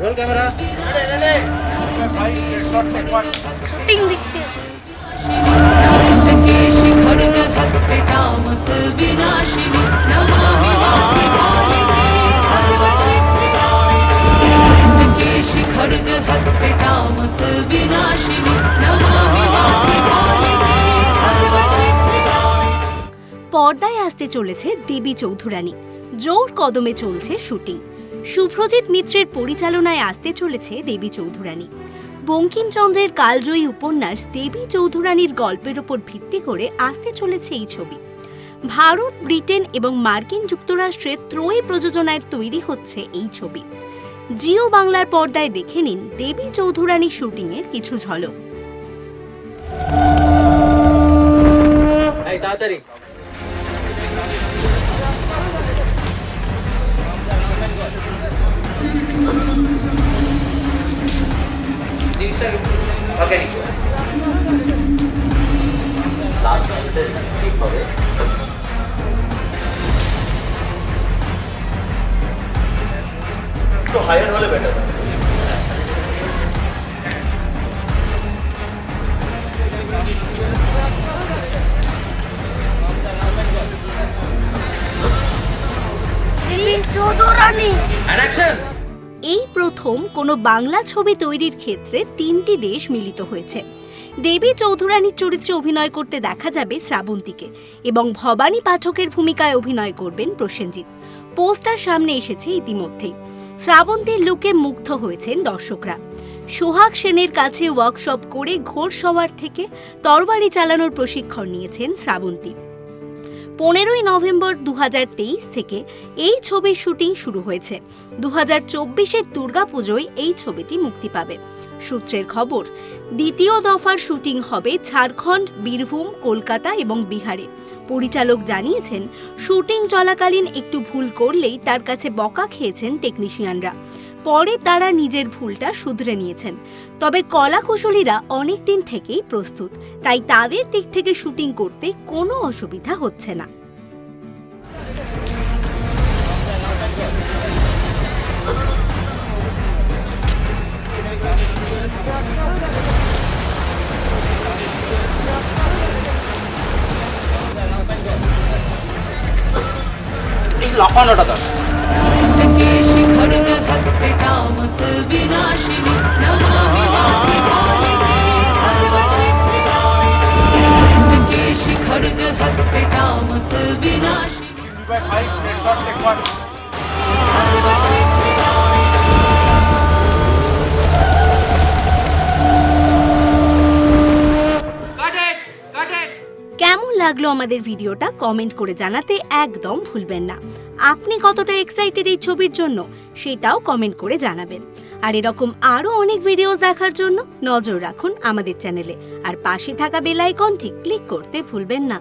Roll camera shooting দেখতে এসেছি केशि खड्ग हस्ते तामस विनाशिनि नमामि वाग्देवालिके सर्वशक्तिदायिनि केशि खड्ग हस्ते तामस विनाशिनि नमामि वाग्देवालिके सर्वशक्तिदायिनि পর্দায় আসতে চলেছে দেবী চৌধুরানী জোর কদমে চলছে শুটিং শুভ্রজিৎ মিত্রের পরিচালনায় আসতে চলেছে দেবী চৌধুরানী। বঙ্কিমচন্দ্রের কালজয়ী উপন্যাস দেবী চৌধুরানীর গল্পের উপর ভিত্তি করে আসতে চলেছে এই ছবি। ভারত, ব্রিটেন এবং মার্কিন যুক্তরাষ্ট্রের ত্রয়ী প্রযোজনায় তৈরি হচ্ছে এই ছবি। জিও বাংলার পর্দায় দেখে নিন দেবী চৌধুরানী শুটিংয়ের কিছু ঝলক। অর্গানিক একটু হায়ার হলে better Devi Chaudhurani and action এই প্রথম কোনো বাংলা ছবি তৈরির ক্ষেত্রে তিনটি দেশ মিলিত হয়েছে। দেবী চৌধুরানীর চরিত্রে অভিনয় করতে দেখা যাবে শ্রাবন্তীকে এবং ভবানী পাঠকের ভূমিকায় অভিনয় করবেন প্রসেনজিৎ। পোস্টার সামনে এসেছে ইতিমধ্যেই। শ্রাবন্তীর লুকে মুগ্ধ হয়েছেন দর্শকরা। সোহাগ সেনের কাছে ওয়ার্কশপ করে ঘোর সওয়ার থেকে তরবারি চালানোর প্রশিক্ষণ নিয়েছেন শ্রাবন্তী। পনেরোই নভেম্বর দু হাজার তেইশ থেকে এই ছবির শুটিং শুরু হয়েছে। দু হাজার চব্বিশের দুর্গাপুজোয় এই ছবিটি মুক্তি পাবে। সূত্রের খবর, দ্বিতীয় দফার শুটিং হবে ঝাড়খণ্ড, বীরভূম, কলকাতা এবং বিহারে। পরিচালক জানিয়েছেন, শুটিং চলাকালীন একটু ভুল করলেই তার কাছে বকা খেয়েছেন টেকনিশিয়ানরা। পরে তারা নিজের ভুলটা শুধরে নিয়েছেন। তবে কলাকুশলীরা অনেক দিন থেকেই প্রস্তুত, তাই তাদের দিক থেকে শুটিং করতে কোনো অসুবিধা হচ্ছে না। লাফানোটা কেমন লাগল আমাদের ভিডিওটা কমেন্ট করে জানাতে একদম ভুলবেন না। আপনি কতটা এক্সাইটেড এই ছবির জন্য সেটাও কমেন্ট করে জানাবেন। আর এরকম আরও অনেক ভিডিওস দেখার জন্য নজর রাখুন আমাদের চ্যানেলে আর পাশে থাকা বেল আইকনটি ক্লিক করতে ভুলবেন না।